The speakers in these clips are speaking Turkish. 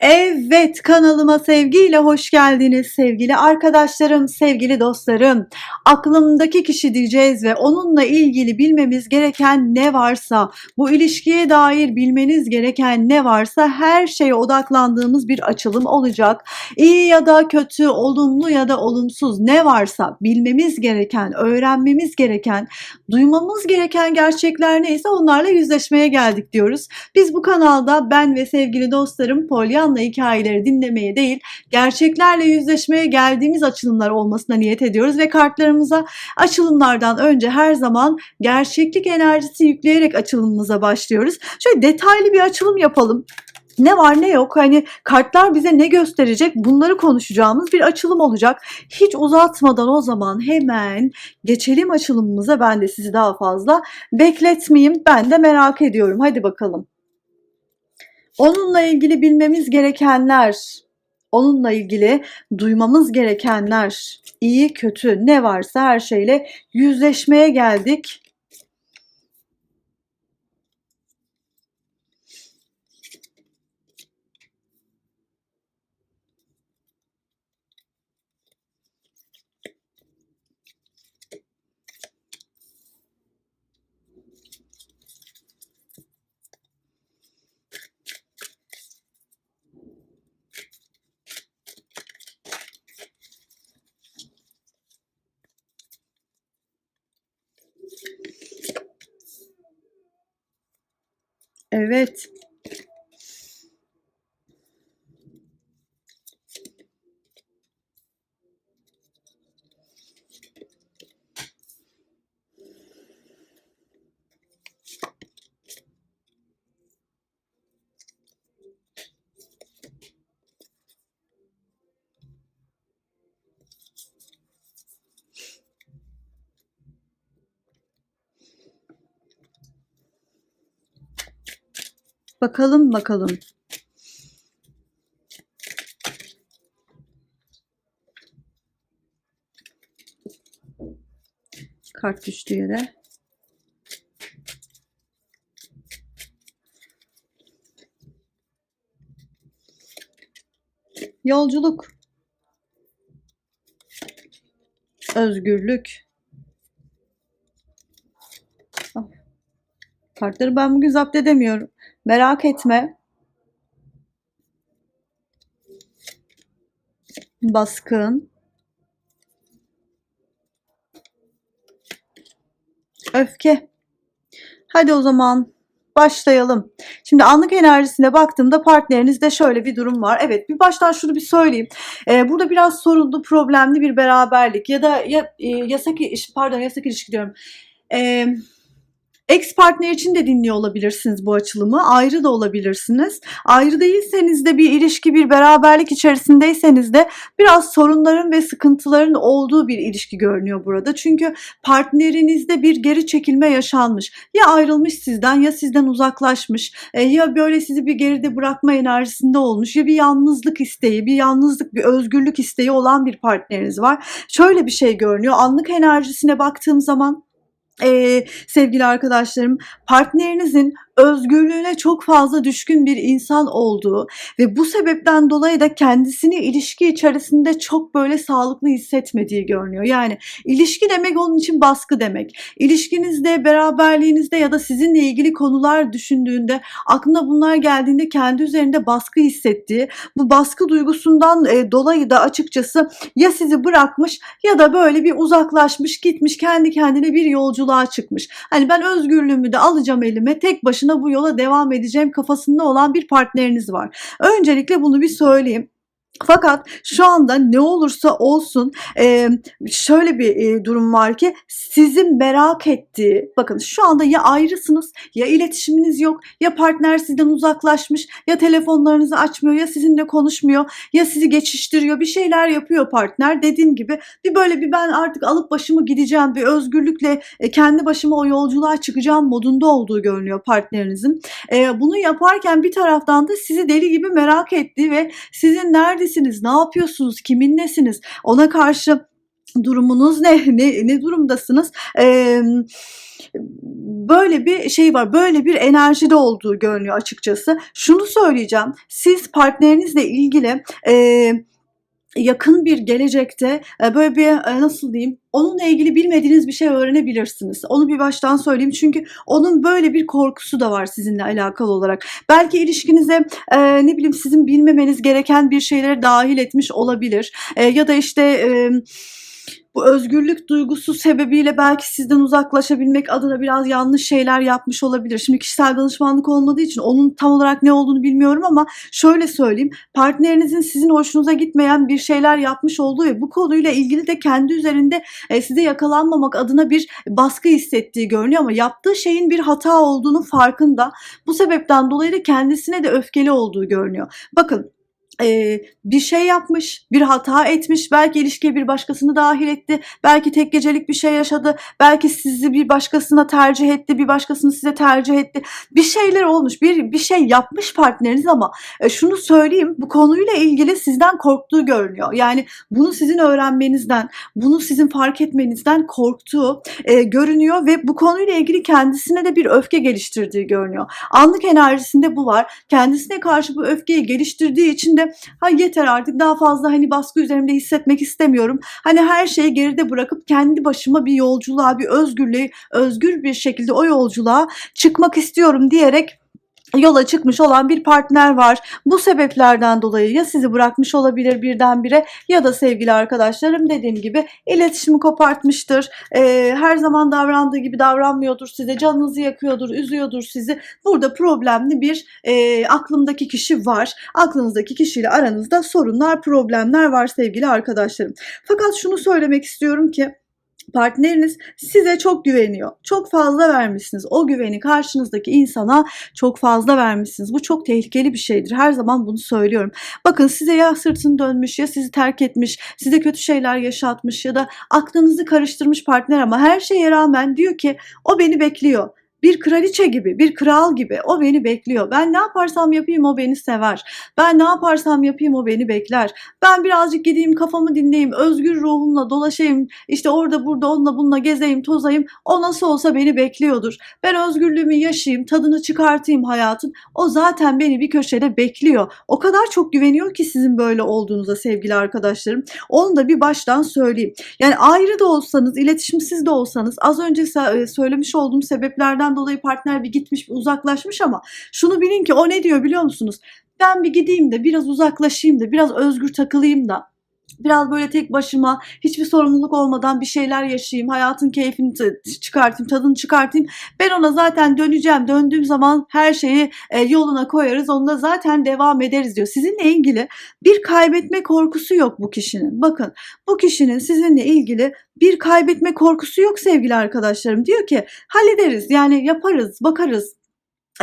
Evet kanalıma sevgiyle hoş geldiniz sevgili arkadaşlarım, sevgili dostlarım. Aklımdaki kişi diyeceğiz ve onunla ilgili bilmemiz gereken ne varsa, bu ilişkiye dair bilmeniz gereken ne varsa her şeye odaklandığımız bir açılım olacak. İyi ya da kötü, olumlu ya da olumsuz ne varsa bilmemiz gereken, öğrenmemiz gereken, duymamız gereken gerçekler neyse onlarla yüzleşmeye geldik diyoruz. Biz bu kanalda ben ve sevgili dostlarım Pollyanna hikayeleri dinlemeye değil, gerçeklerle yüzleşmeye geldiğimiz açılımlar olmasına niyet ediyoruz ve kartlarımıza açılımlardan önce her zaman gerçeklik enerjisi yükleyerek açılımımıza başlıyoruz. Şöyle detaylı bir açılım yapalım ne var ne yok hani kartlar bize ne gösterecek bunları konuşacağımız bir açılım olacak. Hiç uzatmadan o zaman hemen geçelim açılımımıza ben de sizi daha fazla bekletmeyeyim ben de merak ediyorum hadi bakalım. Onunla ilgili bilmemiz gerekenler, onunla ilgili duymamız gerekenler, iyi kötü ne varsa her şeyle yüzleşmeye geldik. Evet. Bakalım bakalım. Kart düştü yere. Yolculuk. Özgürlük. Ah. Kartları ben bugün zapt edemiyorum. Merak etme. Baskın. Öfke. Hadi o zaman başlayalım. Şimdi anlık enerjisine baktığımda partnerinizde şöyle bir durum var. Evet bir baştan şunu bir söyleyeyim. Ee, burada biraz sorunlu, problemli bir beraberlik ya da ya, e, yasak pardon yasak ilişki diyorum. Eee Ex partner için de dinliyor olabilirsiniz bu açılımı. Ayrı da olabilirsiniz. Ayrı değilseniz de bir ilişki, bir beraberlik içerisindeyseniz de biraz sorunların ve sıkıntıların olduğu bir ilişki görünüyor burada. Çünkü partnerinizde bir geri çekilme yaşanmış. Ya ayrılmış sizden ya sizden uzaklaşmış. E, ya böyle sizi bir geride bırakma enerjisinde olmuş ya bir yalnızlık isteği, bir yalnızlık, bir özgürlük isteği olan bir partneriniz var. Şöyle bir şey görünüyor. Anlık enerjisine baktığım zaman ee, sevgili arkadaşlarım partnerinizin özgürlüğüne çok fazla düşkün bir insan olduğu ve bu sebepten dolayı da kendisini ilişki içerisinde çok böyle sağlıklı hissetmediği görünüyor. Yani ilişki demek onun için baskı demek. İlişkinizde, beraberliğinizde ya da sizinle ilgili konular düşündüğünde aklına bunlar geldiğinde kendi üzerinde baskı hissettiği, bu baskı duygusundan e, dolayı da açıkçası ya sizi bırakmış ya da böyle bir uzaklaşmış, gitmiş, kendi kendine bir yolculuğa çıkmış. Hani ben özgürlüğümü de alacağım elime, tek başına başına bu yola devam edeceğim kafasında olan bir partneriniz var. Öncelikle bunu bir söyleyeyim. Fakat şu anda ne olursa olsun şöyle bir durum var ki sizin merak ettiği bakın şu anda ya ayrısınız ya iletişiminiz yok ya partner sizden uzaklaşmış ya telefonlarınızı açmıyor ya sizinle konuşmuyor ya sizi geçiştiriyor bir şeyler yapıyor partner dediğim gibi bir böyle bir ben artık alıp başımı gideceğim bir özgürlükle e, kendi başıma o yolculuğa çıkacağım modunda olduğu görünüyor partnerinizin. Bunu yaparken bir taraftan da sizi deli gibi merak ettiği ve sizin nerede neredesiniz, ne yapıyorsunuz, kiminlesiniz, ona karşı durumunuz ne, ne, ne durumdasınız? Eee böyle bir şey var. Böyle bir enerjide olduğu görünüyor açıkçası. Şunu söyleyeceğim. Siz partnerinizle ilgili eee yakın bir gelecekte e, böyle bir e, nasıl diyeyim onunla ilgili bilmediğiniz bir şey öğrenebilirsiniz. Onu bir baştan söyleyeyim çünkü onun böyle bir korkusu da var sizinle alakalı olarak. Belki ilişkinize e, ne bileyim sizin bilmemeniz gereken bir şeylere dahil etmiş olabilir. E, ya da işte e, bu özgürlük duygusu sebebiyle belki sizden uzaklaşabilmek adına biraz yanlış şeyler yapmış olabilir. Şimdi kişisel danışmanlık olmadığı için onun tam olarak ne olduğunu bilmiyorum ama şöyle söyleyeyim. Partnerinizin sizin hoşunuza gitmeyen bir şeyler yapmış olduğu ve bu konuyla ilgili de kendi üzerinde e, size yakalanmamak adına bir baskı hissettiği görünüyor ama yaptığı şeyin bir hata olduğunu farkında. Bu sebepten dolayı da kendisine de öfkeli olduğu görünüyor. Bakın e, bir şey yapmış, bir hata etmiş, belki ilişkiye bir başkasını dahil etti, belki tek gecelik bir şey yaşadı, belki sizi bir başkasına tercih etti, bir başkasını size tercih etti. Bir şeyler olmuş, bir bir şey yapmış partneriniz ama e, şunu söyleyeyim, bu konuyla ilgili sizden korktuğu görünüyor. Yani bunu sizin öğrenmenizden, bunu sizin fark etmenizden korktuğu e, görünüyor ve bu konuyla ilgili kendisine de bir öfke geliştirdiği görünüyor. Anlık enerjisinde bu var. Kendisine karşı bu öfkeyi geliştirdiği için de ha yeter artık daha fazla hani baskı üzerimde hissetmek istemiyorum. Hani her şeyi geride bırakıp kendi başıma bir yolculuğa, bir özgürlüğü, özgür bir şekilde o yolculuğa çıkmak istiyorum diyerek yola çıkmış olan bir partner var. Bu sebeplerden dolayı ya sizi bırakmış olabilir birdenbire ya da sevgili arkadaşlarım dediğim gibi iletişimi kopartmıştır. Ee, her zaman davrandığı gibi davranmıyordur size. Canınızı yakıyordur, üzüyordur sizi. Burada problemli bir e, aklımdaki kişi var. Aklınızdaki kişiyle aranızda sorunlar, problemler var sevgili arkadaşlarım. Fakat şunu söylemek istiyorum ki partneriniz size çok güveniyor. Çok fazla vermişsiniz. O güveni karşınızdaki insana çok fazla vermişsiniz. Bu çok tehlikeli bir şeydir. Her zaman bunu söylüyorum. Bakın size ya sırtını dönmüş ya sizi terk etmiş, size kötü şeyler yaşatmış ya da aklınızı karıştırmış partner ama her şeye rağmen diyor ki o beni bekliyor bir kraliçe gibi, bir kral gibi o beni bekliyor. Ben ne yaparsam yapayım o beni sever. Ben ne yaparsam yapayım o beni bekler. Ben birazcık gideyim kafamı dinleyeyim, özgür ruhumla dolaşayım. İşte orada burada onunla bununla gezeyim, tozayım. O nasıl olsa beni bekliyordur. Ben özgürlüğümü yaşayayım, tadını çıkartayım hayatın. O zaten beni bir köşede bekliyor. O kadar çok güveniyor ki sizin böyle olduğunuza sevgili arkadaşlarım. Onu da bir baştan söyleyeyim. Yani ayrı da olsanız, iletişimsiz de olsanız az önce söylemiş olduğum sebeplerden dolayı partner bir gitmiş, bir uzaklaşmış ama şunu bilin ki o ne diyor biliyor musunuz? Ben bir gideyim de biraz uzaklaşayım da biraz özgür takılayım da biraz böyle tek başıma hiçbir sorumluluk olmadan bir şeyler yaşayayım, hayatın keyfini çıkartayım, tadını çıkartayım. Ben ona zaten döneceğim. Döndüğüm zaman her şeyi e, yoluna koyarız. Onunla zaten devam ederiz diyor. Sizinle ilgili bir kaybetme korkusu yok bu kişinin. Bakın bu kişinin sizinle ilgili bir kaybetme korkusu yok sevgili arkadaşlarım. Diyor ki hallederiz yani yaparız, bakarız,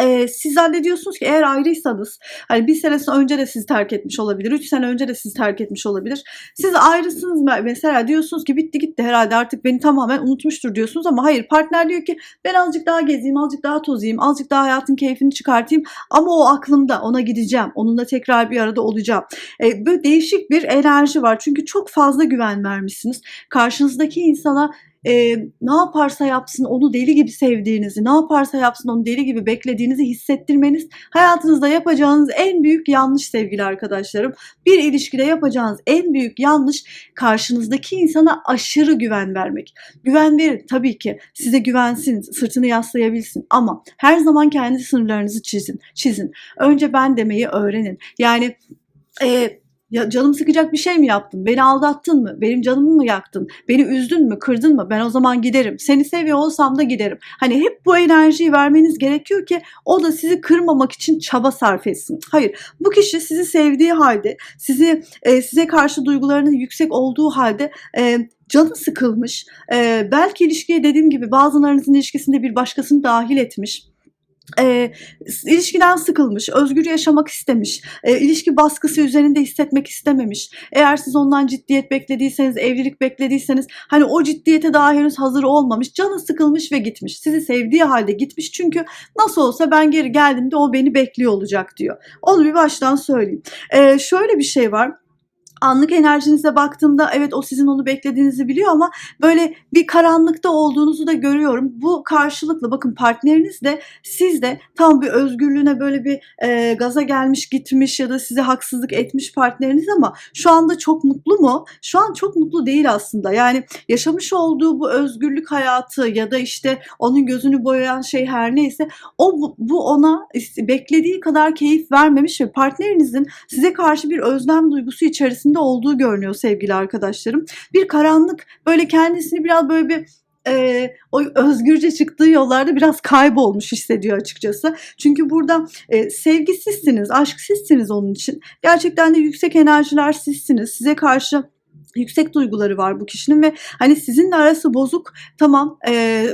e, siz zannediyorsunuz ki eğer ayrıysanız hani bir sene önce de sizi terk etmiş olabilir, üç sene önce de sizi terk etmiş olabilir. Siz ayrısınız mesela diyorsunuz ki bitti gitti herhalde artık beni tamamen unutmuştur diyorsunuz ama hayır partner diyor ki ben azıcık daha gezeyim, azıcık daha tozayım, azıcık daha hayatın keyfini çıkartayım ama o aklımda ona gideceğim, onunla tekrar bir arada olacağım. E, böyle değişik bir enerji var çünkü çok fazla güven vermişsiniz. Karşınızdaki insana e, ne yaparsa yapsın onu deli gibi sevdiğinizi, ne yaparsa yapsın onu deli gibi beklediğinizi hissettirmeniz hayatınızda yapacağınız en büyük yanlış sevgili arkadaşlarım. Bir ilişkide yapacağınız en büyük yanlış karşınızdaki insana aşırı güven vermek. Güven verin tabii ki size güvensin, sırtını yaslayabilsin ama her zaman kendi sınırlarınızı çizin. Çizin. Önce ben demeyi öğrenin. Yani e, ya canım sıkacak bir şey mi yaptın? Beni aldattın mı? Benim canımı mı yaktın? Beni üzdün mü? Kırdın mı? Ben o zaman giderim. Seni seviyor olsam da giderim. Hani hep bu enerjiyi vermeniz gerekiyor ki o da sizi kırmamak için çaba sarf etsin. Hayır. Bu kişi sizi sevdiği halde, sizi e, size karşı duygularının yüksek olduğu halde e, canı sıkılmış. E, belki ilişkiye dediğim gibi bazılarınızın ilişkisinde bir başkasını dahil etmiş e, ilişkiden sıkılmış, özgür yaşamak istemiş, e, ilişki baskısı üzerinde hissetmek istememiş. Eğer siz ondan ciddiyet beklediyseniz, evlilik beklediyseniz hani o ciddiyete daha henüz hazır olmamış, canı sıkılmış ve gitmiş. Sizi sevdiği halde gitmiş çünkü nasıl olsa ben geri geldiğimde o beni bekliyor olacak diyor. Onu bir baştan söyleyeyim. E, şöyle bir şey var anlık enerjinize baktığımda evet o sizin onu beklediğinizi biliyor ama böyle bir karanlıkta olduğunuzu da görüyorum. Bu karşılıklı bakın partneriniz de siz de tam bir özgürlüğüne böyle bir e, gaza gelmiş gitmiş ya da size haksızlık etmiş partneriniz ama şu anda çok mutlu mu? Şu an çok mutlu değil aslında. Yani yaşamış olduğu bu özgürlük hayatı ya da işte onun gözünü boyayan şey her neyse o bu, ona beklediği kadar keyif vermemiş ve partnerinizin size karşı bir özlem duygusu içerisinde olduğu görünüyor sevgili arkadaşlarım. Bir karanlık böyle kendisini biraz böyle bir e, o özgürce çıktığı yollarda biraz kaybolmuş hissediyor açıkçası. Çünkü burada e, sevgi sizsiniz onun için. Gerçekten de yüksek enerjiler sizsiniz. Size karşı yüksek duyguları var bu kişinin ve hani sizinle arası bozuk tamam e,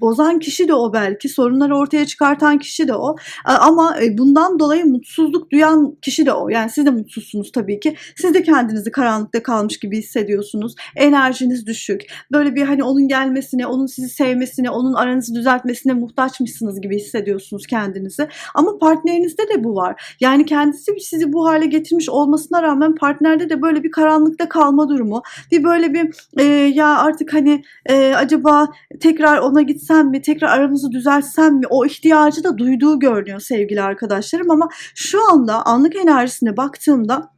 bozan kişi de o belki sorunları ortaya çıkartan kişi de o. Ama e, bundan dolayı mutsuzluk duyan kişi de o. Yani siz de mutsuzsunuz tabii ki. Siz de kendinizi karanlıkta kalmış gibi hissediyorsunuz. Enerjiniz düşük. Böyle bir hani onun gelmesine onun sizi sevmesine onun aranızı düzeltmesine muhtaçmışsınız gibi hissediyorsunuz kendinizi. Ama partnerinizde de bu var. Yani kendisi sizi bu hale getirmiş olmasına rağmen partnerde de böyle bir karanlıkta kalma durumu bir böyle bir e, ya artık hani e, acaba tekrar ona gitsem mi tekrar aramızı düzeltsem mi? O ihtiyacı da duyduğu görünüyor sevgili arkadaşlarım ama şu anda anlık enerjisine baktığımda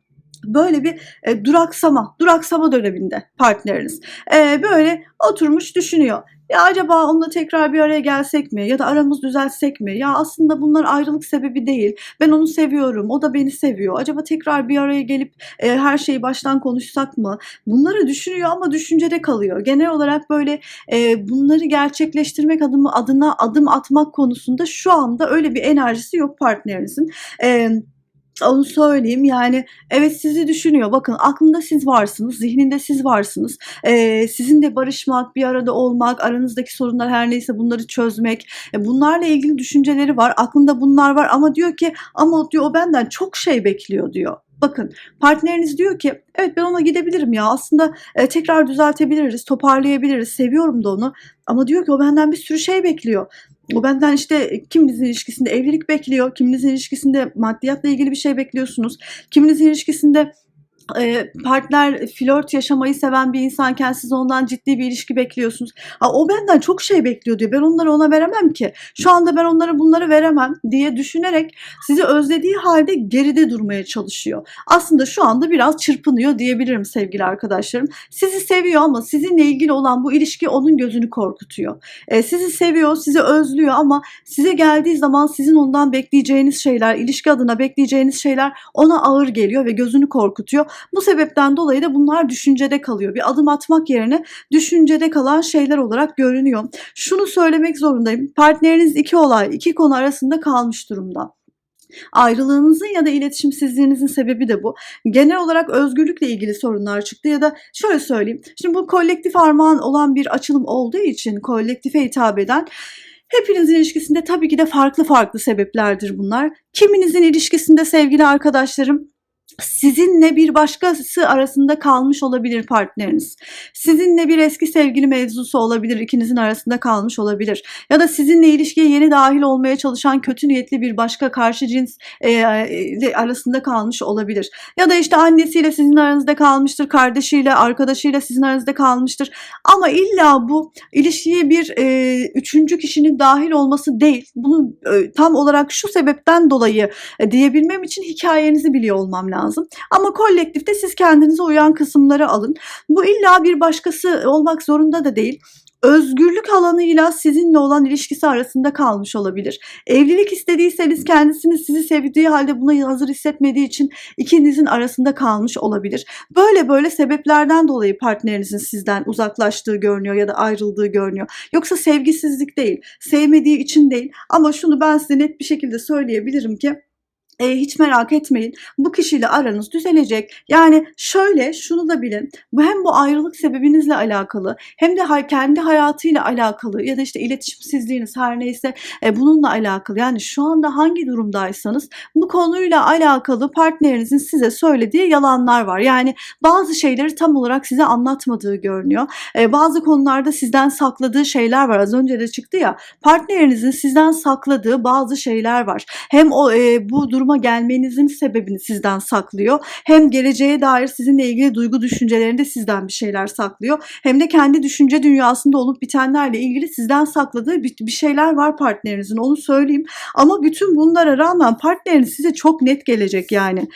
böyle bir e, duraksama, duraksama döneminde partneriniz. E, böyle oturmuş düşünüyor. Ya acaba onunla tekrar bir araya gelsek mi? Ya da aramız düzelsek mi? Ya aslında bunlar ayrılık sebebi değil. Ben onu seviyorum, o da beni seviyor. Acaba tekrar bir araya gelip e, her şeyi baştan konuşsak mı? Bunları düşünüyor ama düşüncede kalıyor. Genel olarak böyle e, bunları gerçekleştirmek adımı adına adım atmak konusunda şu anda öyle bir enerjisi yok partnerinizin. E, onu söyleyeyim. Yani evet sizi düşünüyor. Bakın aklında siz varsınız zihninde siz varsınız. Ee, sizinle barışmak bir arada olmak aranızdaki sorunlar her neyse bunları çözmek. E, bunlarla ilgili düşünceleri var aklında bunlar var ama diyor ki ama diyor o benden çok şey bekliyor diyor. Bakın partneriniz diyor ki evet ben ona gidebilirim ya. Aslında e, tekrar düzeltebiliriz toparlayabiliriz. Seviyorum da onu. Ama diyor ki o benden bir sürü şey bekliyor. O benden işte kiminizin ilişkisinde evlilik bekliyor, kiminizin ilişkisinde maddiyatla ilgili bir şey bekliyorsunuz, kiminizin ilişkisinde partner flört yaşamayı seven bir insanken siz ondan ciddi bir ilişki bekliyorsunuz. Ha, o benden çok şey bekliyor diyor. Ben onları ona veremem ki. Şu anda ben onlara bunları veremem diye düşünerek sizi özlediği halde geride durmaya çalışıyor. Aslında şu anda biraz çırpınıyor diyebilirim sevgili arkadaşlarım. Sizi seviyor ama sizinle ilgili olan bu ilişki onun gözünü korkutuyor. E, sizi seviyor, sizi özlüyor ama size geldiği zaman sizin ondan bekleyeceğiniz şeyler, ilişki adına bekleyeceğiniz şeyler ona ağır geliyor ve gözünü korkutuyor. Bu sebepten dolayı da bunlar düşüncede kalıyor. Bir adım atmak yerine düşüncede kalan şeyler olarak görünüyor. Şunu söylemek zorundayım. Partneriniz iki olay, iki konu arasında kalmış durumda. Ayrılığınızın ya da iletişimsizliğinizin sebebi de bu. Genel olarak özgürlükle ilgili sorunlar çıktı ya da şöyle söyleyeyim. Şimdi bu kolektif armağan olan bir açılım olduğu için kolektife hitap eden Hepinizin ilişkisinde tabii ki de farklı farklı sebeplerdir bunlar. Kiminizin ilişkisinde sevgili arkadaşlarım sizinle bir başkası arasında kalmış olabilir partneriniz. Sizinle bir eski sevgili mevzusu olabilir, ikinizin arasında kalmış olabilir. Ya da sizinle ilişkiye yeni dahil olmaya çalışan kötü niyetli bir başka karşı cins e, e, arasında kalmış olabilir. Ya da işte annesiyle sizin aranızda kalmıştır, kardeşiyle, arkadaşıyla sizin aranızda kalmıştır. Ama illa bu ilişkiye bir e, üçüncü kişinin dahil olması değil. Bunu e, tam olarak şu sebepten dolayı e, diyebilmem için hikayenizi biliyor olmam lazım. Ama kolektifte siz kendinize uyan kısımları alın. Bu illa bir başkası olmak zorunda da değil. Özgürlük alanıyla sizinle olan ilişkisi arasında kalmış olabilir. Evlilik istediyseniz kendisini sizi sevdiği halde buna hazır hissetmediği için ikinizin arasında kalmış olabilir. Böyle böyle sebeplerden dolayı partnerinizin sizden uzaklaştığı görünüyor ya da ayrıldığı görünüyor. Yoksa sevgisizlik değil, sevmediği için değil. Ama şunu ben size net bir şekilde söyleyebilirim ki e, hiç merak etmeyin. Bu kişiyle aranız düzelecek. Yani şöyle şunu da bilin. Hem bu ayrılık sebebinizle alakalı hem de kendi hayatıyla alakalı ya da işte iletişimsizliğiniz her neyse e, bununla alakalı. Yani şu anda hangi durumdaysanız bu konuyla alakalı partnerinizin size söylediği yalanlar var. Yani bazı şeyleri tam olarak size anlatmadığı görünüyor. E, bazı konularda sizden sakladığı şeyler var. Az önce de çıktı ya. Partnerinizin sizden sakladığı bazı şeyler var. Hem o e, bu durum duruma gelmenizin sebebini sizden saklıyor. Hem geleceğe dair sizinle ilgili duygu düşüncelerinde sizden bir şeyler saklıyor. Hem de kendi düşünce dünyasında olup bitenlerle ilgili sizden sakladığı bir, şeyler var partnerinizin onu söyleyeyim. Ama bütün bunlara rağmen partneriniz size çok net gelecek yani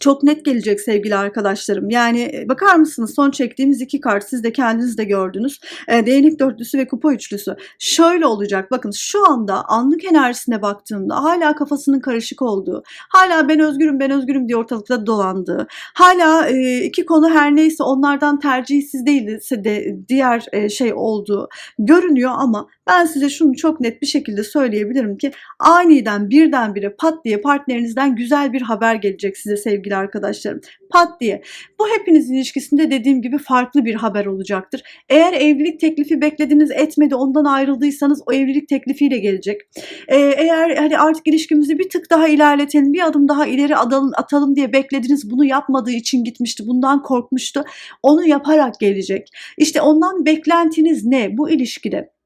çok net gelecek sevgili arkadaşlarım. Yani e, bakar mısınız son çektiğimiz iki kart siz de kendiniz de gördünüz. E, değnek dörtlüsü ve kupa üçlüsü. Şöyle olacak bakın şu anda anlık enerjisine baktığımda hala kafasının karışık olduğu, hala ben özgürüm ben özgürüm diye ortalıkta dolandığı, hala e, iki konu her neyse onlardan tercihsiz değilse de diğer e, şey olduğu görünüyor ama ben size şunu çok net bir şekilde söyleyebilirim ki aniden birdenbire pat diye partnerinizden güzel bir haber gelecek size sevgili arkadaşlarım. Pat diye. Bu hepinizin ilişkisinde dediğim gibi farklı bir haber olacaktır. Eğer evlilik teklifi beklediniz etmedi ondan ayrıldıysanız o evlilik teklifiyle gelecek. Ee, eğer hani artık ilişkimizi bir tık daha ilerletelim bir adım daha ileri atalım, atalım diye beklediniz bunu yapmadığı için gitmişti bundan korkmuştu onu yaparak gelecek. İşte ondan beklentiniz ne bu ilişkide?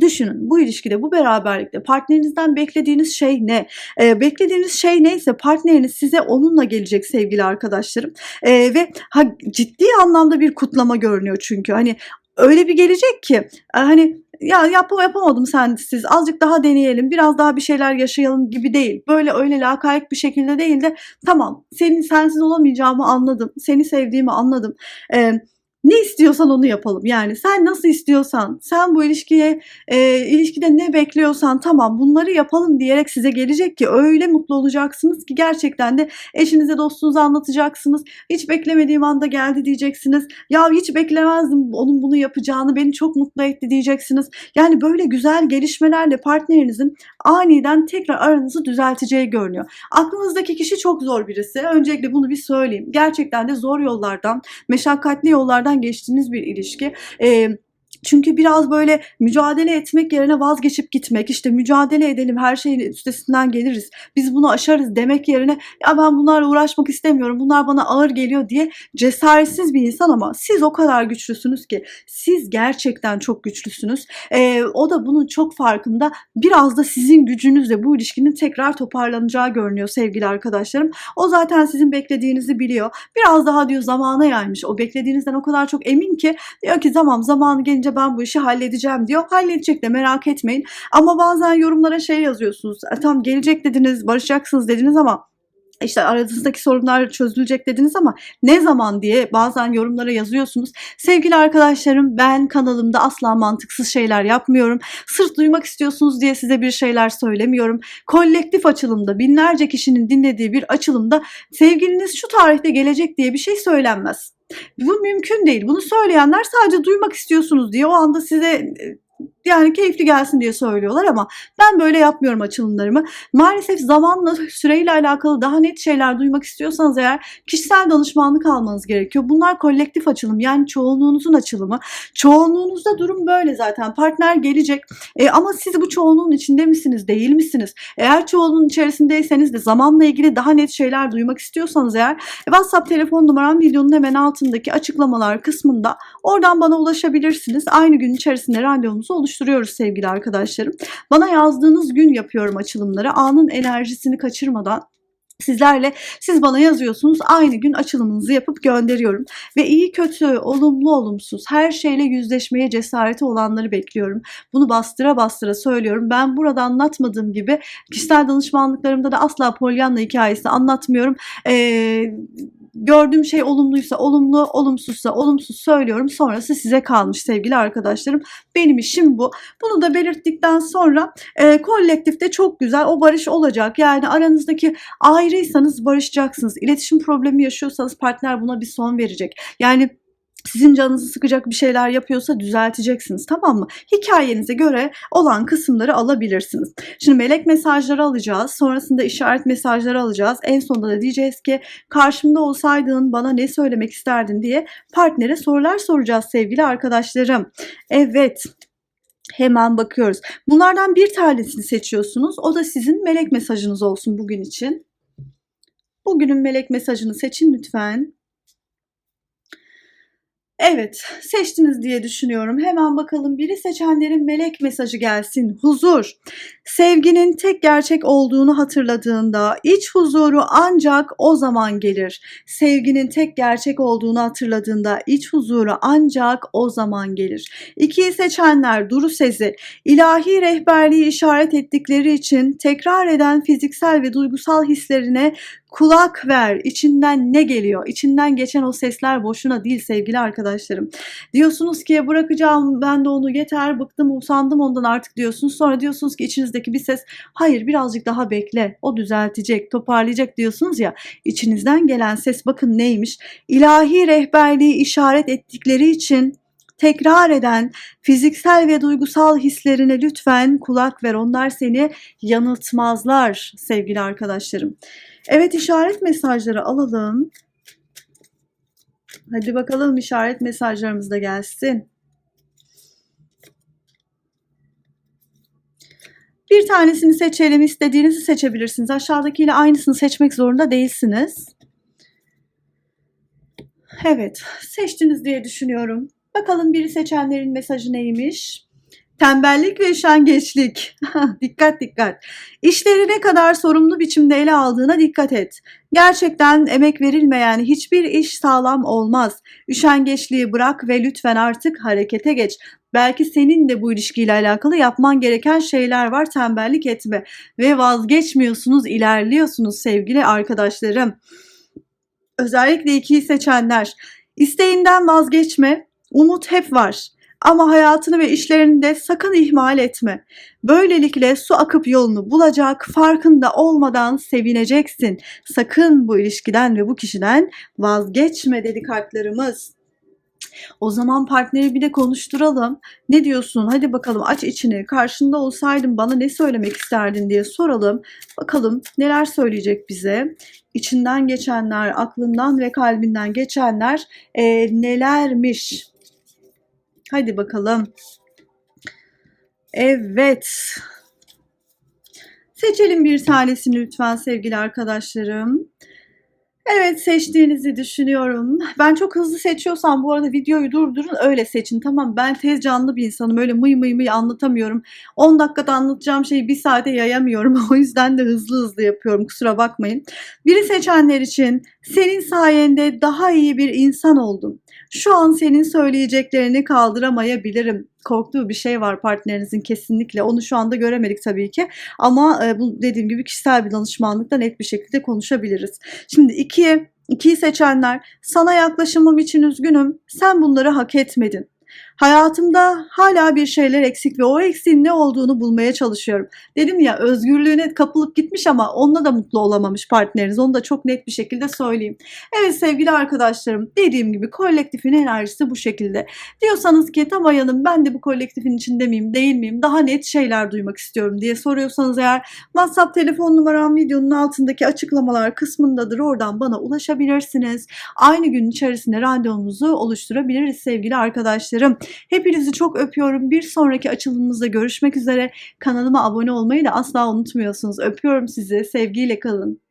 Düşünün bu ilişkide, bu beraberlikte partnerinizden beklediğiniz şey ne? Ee, beklediğiniz şey neyse partneriniz size onunla gelecek sevgili arkadaşlarım. Ee, ve ha, ciddi anlamda bir kutlama görünüyor çünkü. Hani öyle bir gelecek ki e, hani ya yap yapamadım sensiz azıcık daha deneyelim biraz daha bir şeyler yaşayalım gibi değil. Böyle öyle lakayık bir şekilde değil de tamam senin sensiz olamayacağımı anladım. Seni sevdiğimi anladım. Ee, ne istiyorsan onu yapalım. Yani sen nasıl istiyorsan, sen bu ilişkiye e, ilişkide ne bekliyorsan tamam bunları yapalım diyerek size gelecek ki öyle mutlu olacaksınız ki gerçekten de eşinize dostunuza anlatacaksınız. Hiç beklemediğim anda geldi diyeceksiniz. Ya hiç beklemezdim onun bunu yapacağını beni çok mutlu etti diyeceksiniz. Yani böyle güzel gelişmelerle partnerinizin aniden tekrar aranızı düzelteceği görünüyor. Aklınızdaki kişi çok zor birisi. Öncelikle bunu bir söyleyeyim. Gerçekten de zor yollardan, meşakkatli yollardan geçtiğiniz bir ilişki. Ee, çünkü biraz böyle mücadele etmek yerine vazgeçip gitmek, işte mücadele edelim her şeyin üstesinden geliriz, biz bunu aşarız demek yerine ya ben bunlarla uğraşmak istemiyorum, bunlar bana ağır geliyor diye cesaretsiz bir insan ama siz o kadar güçlüsünüz ki siz gerçekten çok güçlüsünüz. Ee, o da bunun çok farkında. Biraz da sizin gücünüzle bu ilişkinin tekrar toparlanacağı görünüyor sevgili arkadaşlarım. O zaten sizin beklediğinizi biliyor. Biraz daha diyor zamana yaymış. O beklediğinizden o kadar çok emin ki diyor ki tamam zamanı gelince ben bu işi halledeceğim diyor. Halledecek de merak etmeyin. Ama bazen yorumlara şey yazıyorsunuz. E, tam gelecek dediniz, barışacaksınız dediniz ama işte aranızdaki sorunlar çözülecek dediniz ama ne zaman diye bazen yorumlara yazıyorsunuz. Sevgili arkadaşlarım ben kanalımda asla mantıksız şeyler yapmıyorum. Sırf duymak istiyorsunuz diye size bir şeyler söylemiyorum. Kolektif açılımda binlerce kişinin dinlediği bir açılımda sevgiliniz şu tarihte gelecek diye bir şey söylenmez. Bu mümkün değil. Bunu söyleyenler sadece duymak istiyorsunuz diye o anda size yani keyifli gelsin diye söylüyorlar ama ben böyle yapmıyorum açılımlarımı. Maalesef zamanla süreyle alakalı daha net şeyler duymak istiyorsanız eğer kişisel danışmanlık almanız gerekiyor. Bunlar kolektif açılım yani çoğunluğunuzun açılımı. Çoğunluğunuzda durum böyle zaten. Partner gelecek e, ama siz bu çoğunluğun içinde misiniz değil misiniz? Eğer çoğunluğun içerisindeyseniz de zamanla ilgili daha net şeyler duymak istiyorsanız eğer WhatsApp telefon numaram videonun hemen altındaki açıklamalar kısmında oradan bana ulaşabilirsiniz. Aynı gün içerisinde randevunuzu oluşturabilirsiniz oluşturuyoruz sevgili arkadaşlarım. Bana yazdığınız gün yapıyorum açılımları. Anın enerjisini kaçırmadan Sizlerle siz bana yazıyorsunuz aynı gün açılımınızı yapıp gönderiyorum. Ve iyi kötü, olumlu olumsuz her şeyle yüzleşmeye cesareti olanları bekliyorum. Bunu bastıra bastıra söylüyorum. Ben burada anlatmadığım gibi kişisel danışmanlıklarımda da asla Pollyanna hikayesi anlatmıyorum. Ee, gördüğüm şey olumluysa olumlu, olumsuzsa olumsuz söylüyorum. Sonrası size kalmış sevgili arkadaşlarım. Benim işim bu. Bunu da belirttikten sonra e, kolektifte çok güzel o barış olacak. Yani aranızdaki ayrıysanız barışacaksınız. İletişim problemi yaşıyorsanız partner buna bir son verecek. Yani sizin canınızı sıkacak bir şeyler yapıyorsa düzelteceksiniz tamam mı? Hikayenize göre olan kısımları alabilirsiniz. Şimdi melek mesajları alacağız. Sonrasında işaret mesajları alacağız. En sonunda da diyeceğiz ki karşımda olsaydın bana ne söylemek isterdin diye partnere sorular soracağız sevgili arkadaşlarım. Evet Hemen bakıyoruz. Bunlardan bir tanesini seçiyorsunuz. O da sizin melek mesajınız olsun bugün için. Bugünün melek mesajını seçin lütfen. Evet, seçtiniz diye düşünüyorum. Hemen bakalım biri seçenlerin melek mesajı gelsin. Huzur. Sevginin tek gerçek olduğunu hatırladığında iç huzuru ancak o zaman gelir. Sevginin tek gerçek olduğunu hatırladığında iç huzuru ancak o zaman gelir. İkiyi seçenler Duru Sezi, ilahi rehberliği işaret ettikleri için tekrar eden fiziksel ve duygusal hislerine kulak ver. İçinden ne geliyor? İçinden geçen o sesler boşuna değil sevgili arkadaşlarım. Diyorsunuz ki bırakacağım ben de onu yeter bıktım usandım ondan artık diyorsunuz. Sonra diyorsunuz ki içinizdeki bir ses hayır birazcık daha bekle o düzeltecek toparlayacak diyorsunuz ya. İçinizden gelen ses bakın neymiş? İlahi rehberliği işaret ettikleri için tekrar eden fiziksel ve duygusal hislerine lütfen kulak ver. Onlar seni yanıltmazlar sevgili arkadaşlarım. Evet işaret mesajları alalım. Hadi bakalım işaret mesajlarımız da gelsin. Bir tanesini seçelim. istediğinizi seçebilirsiniz. Aşağıdakiyle aynısını seçmek zorunda değilsiniz. Evet, seçtiniz diye düşünüyorum. Bakalım biri seçenlerin mesajı neymiş? Tembellik ve üşengeçlik. dikkat dikkat. İşleri ne kadar sorumlu biçimde ele aldığına dikkat et. Gerçekten emek verilmeyen hiçbir iş sağlam olmaz. Üşengeçliği bırak ve lütfen artık harekete geç. Belki senin de bu ilişkiyle alakalı yapman gereken şeyler var. Tembellik etme ve vazgeçmiyorsunuz, ilerliyorsunuz sevgili arkadaşlarım. Özellikle ikiyi seçenler. İsteğinden vazgeçme. Umut hep var. Ama hayatını ve işlerini de sakın ihmal etme. Böylelikle su akıp yolunu bulacak, farkında olmadan sevineceksin. Sakın bu ilişkiden ve bu kişiden vazgeçme dedi kartlarımız. O zaman partneri bir de konuşturalım. Ne diyorsun? Hadi bakalım aç içini. Karşında olsaydım bana ne söylemek isterdin diye soralım. Bakalım neler söyleyecek bize. İçinden geçenler, aklından ve kalbinden geçenler e, nelermiş? Hadi bakalım. Evet. Seçelim bir tanesini lütfen sevgili arkadaşlarım. Evet seçtiğinizi düşünüyorum. Ben çok hızlı seçiyorsam bu arada videoyu durdurun öyle seçin tamam Ben tez canlı bir insanım öyle mıy mıy mıy anlatamıyorum. 10 dakikada anlatacağım şeyi bir saate yayamıyorum. O yüzden de hızlı hızlı yapıyorum kusura bakmayın. Biri seçenler için senin sayende daha iyi bir insan oldum. Şu an senin söyleyeceklerini kaldıramayabilirim. Korktuğu bir şey var partnerinizin kesinlikle. Onu şu anda göremedik tabii ki. Ama e, bu dediğim gibi kişisel bir danışmanlıkta net bir şekilde konuşabiliriz. Şimdi ikiye, ikiyi seçenler sana yaklaşımım için üzgünüm. Sen bunları hak etmedin. Hayatımda hala bir şeyler eksik ve o eksiğin ne olduğunu bulmaya çalışıyorum. Dedim ya özgürlüğüne kapılıp gitmiş ama onunla da mutlu olamamış partneriniz. Onu da çok net bir şekilde söyleyeyim. Evet sevgili arkadaşlarım dediğim gibi kolektifin enerjisi bu şekilde. Diyorsanız ki tam Hanım ben de bu kolektifin içinde miyim değil miyim daha net şeyler duymak istiyorum diye soruyorsanız eğer WhatsApp telefon numaram videonun altındaki açıklamalar kısmındadır. Oradan bana ulaşabilirsiniz. Aynı gün içerisinde randevumuzu oluşturabiliriz sevgili arkadaşlarım. Hepinizi çok öpüyorum. Bir sonraki açılımımızda görüşmek üzere. Kanalıma abone olmayı da asla unutmuyorsunuz. Öpüyorum sizi. Sevgiyle kalın.